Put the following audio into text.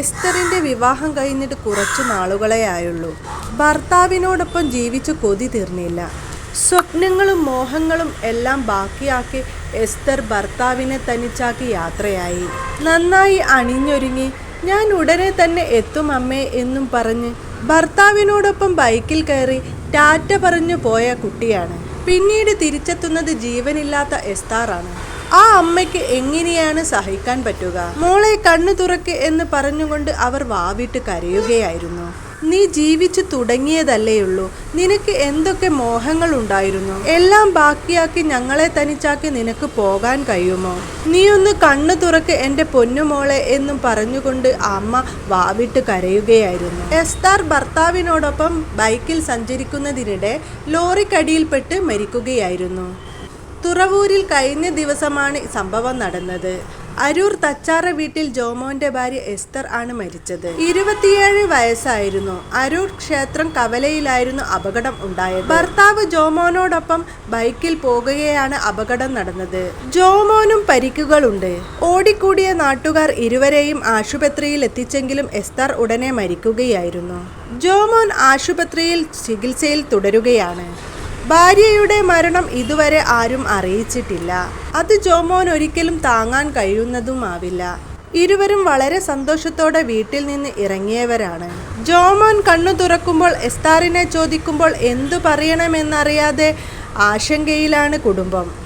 എസ്തറിന്റെ വിവാഹം കഴിഞ്ഞിട്ട് കുറച്ചു നാളുകളെ ആയുള്ളൂ ഭർത്താവിനോടൊപ്പം ജീവിച്ച് കൊതി തീർന്നില്ല. സ്വപ്നങ്ങളും മോഹങ്ങളും എല്ലാം ബാക്കിയാക്കി എസ്തർ ഭർത്താവിനെ തനിച്ചാക്കി യാത്രയായി. നന്നായി അണിഞ്ഞൊരുങ്ങി ഞാൻ ഉടനെ തന്നെ എത്തും അമ്മേ എന്നും പറഞ്ഞ് ഭർത്താവിനോടൊപ്പം ബൈക്കിൽ കയറി ടാറ്റ പറഞ്ഞു പോയ കുട്ടിയാണ്. പിന്നീട് തിരിച്ചെത്തുന്നത് ജീവനില്ലാത്ത എസ്താറാണ്. ആ അമ്മയ്ക്ക് എങ്ങനെയാണ് സഹിക്കാൻ പറ്റുക? മോളെ കണ്ണു തുറക്ക് എന്ന് പറഞ്ഞുകൊണ്ട് അവർ വാവിട്ട് കരയുകയായിരുന്നു. നീ ജീവിച്ചു തുടങ്ങിയതല്ലേയുള്ളൂ നിനക്ക് എന്തൊക്കെ മോഹങ്ങൾ ഉണ്ടായിരുന്നു? എല്ലാം ബാക്കിയാക്കി ഞങ്ങളെ തനിച്ചാക്കി നിനക്ക് പോകാൻ കഴിയുമോ? നീ ഒന്ന് കണ്ണു തുറക്ക് എന്റെ പൊന്നുമോളെ എന്നും പറഞ്ഞുകൊണ്ട് അമ്മ വാവിട്ട് കരയുകയായിരുന്നു. എസ്താർ ഭർത്താവിനോടൊപ്പം ബൈക്കിൽ സഞ്ചരിക്കുന്നതിനിടെ ലോറിക്കടിയിൽപ്പെട്ട് മരിക്കുകയായിരുന്നു. തുറവൂരിൽ കഴിഞ്ഞ ദിവസമാണ് സംഭവം നടന്നത്. അരൂർ തച്ചാറ വീട്ടിൽ ജോമോന്റെ ഭാര്യ എസ്തർ ആണ് മരിച്ചത്. ഇരുപത്തിയേഴ് വയസ്സായിരുന്നു. അരൂർ ക്ഷേത്രം കവലയിലായിരുന്നു അപകടം ഉണ്ടായത്. ഭർത്താവ് ജോമോനോടൊപ്പം ബൈക്കിൽ പോകുകയാണ് അപകടം നടന്നത്. ജോമോനും പരിക്കുകളുണ്ട്. ഓടിക്കൂടിയ നാട്ടുകാർ ഇരുവരെയും ആശുപത്രിയിൽ എത്തിച്ചെങ്കിലും എസ്തർ ഉടനെ മരിക്കുകയായിരുന്നു. ജോമോൻ ആശുപത്രിയിൽ ചികിത്സയിൽ തുടരുകയാണ്. ഭാര്യയുടെ മരണം ഇതുവരെ ആരും അറിയിച്ചിട്ടില്ല. അത് ജോമോൻ ഒരിക്കലും താങ്ങാൻ കഴിയുന്നതുമാവില്ല. ഇരുവരും വളരെ സന്തോഷത്തോടെ വീട്ടിൽ നിന്ന് ഇറങ്ങിയവരാണ്. ജോമോൻ കണ്ണു തുറക്കുമ്പോൾ എസ്താറിനെ ചോദിക്കുമ്പോൾ എന്തു പറയണമെന്നറിയാതെ ആശങ്കയിലാണ് കുടുംബം.